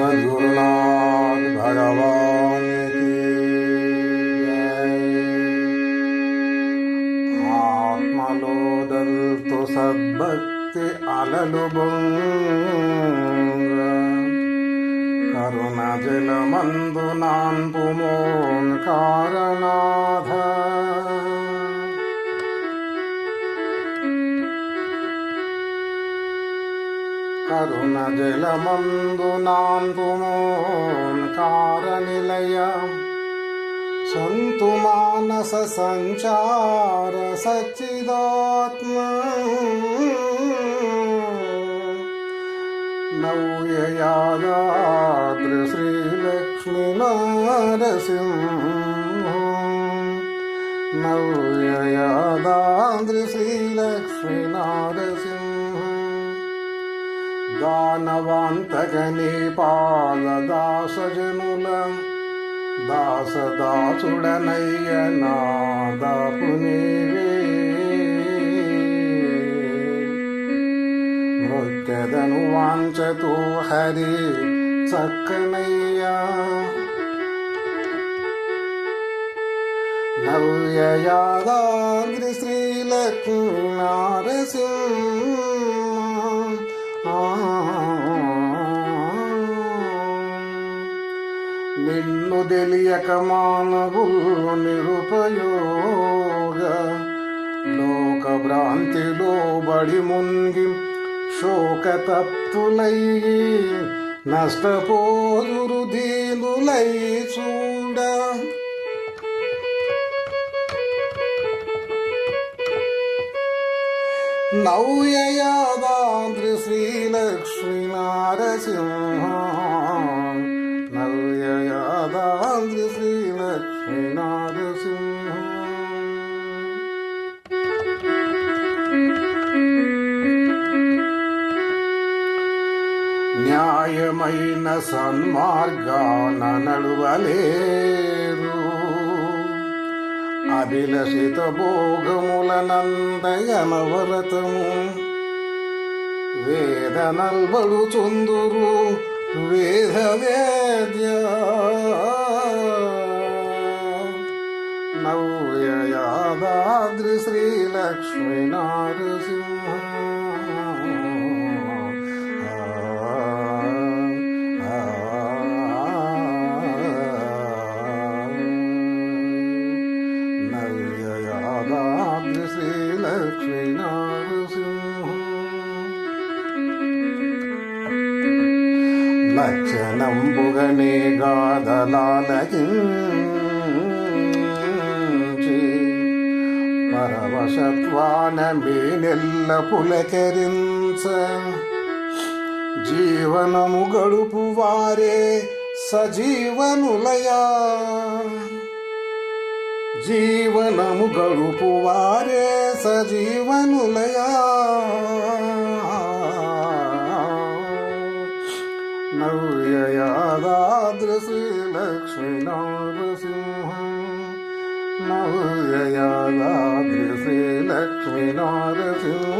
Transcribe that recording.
श्रीमद्गुरुनाथ भगवान की आत्मलोदन्तु सद्भक्ति अललुबङ्ग करुणजलमन्दु नान्पुमोन् कारणाध కరుణ జలమందు నాన్పు కారనిలయ సంతు మానస సంచార సచ్చిదాత్మ నవ్యయాదాద్రి శ్రీలక్ష్మి నారసింహ నవ్యయాదాద్రి శ్రీలక్ష్మి నారసింహ దానవాంతగని పాలదాసజనుల దాసదాసుడనయ్య నాదాపు నీవే మృత్యదను వాంచతో హరి చక్కనయ్యా. నవ్యయాదాద్రి శ్రీలక్ష్మీ నారసింహ నిన్ను తెలియక మానవులు నిరుపయోగ. లోక భ్రాంతిలో బడి మునిగి శోకతప్తులయ్యి నష్టపోదురు దీనులై చూడ. నవ్యయాదాద్రి శ్రీలక్ష్మీ నారసింహ. నవ్యయాదాద్రి శ్రీలక్ష్మీ నారసింహ న్యాయమైన సన్మార్గాన నడువలేరు అభిలషిత భోగముల నందయనవరతము వేదనల్బడు చుందురు వేద వేద్య నవ్యయాదాద్రి శ్రీలక్ష్మీ నారసింహ నవ్యయాదాద్రి శ్రీలక్ష్మీ నరసింహ లక్షణంబుగనే గాదలాలకించి పరవశత్వాన మీనెల్ల పులకరించ జీవనము గడుపు వారే సజీవనులయా జీవనము గడుపు వారే సజీవనులయా నవ్యయాదాద్రి శ్రీలక్ష్మీ മൗഴയാദൃശി ലക്ഷ്മിനാരസിംഹ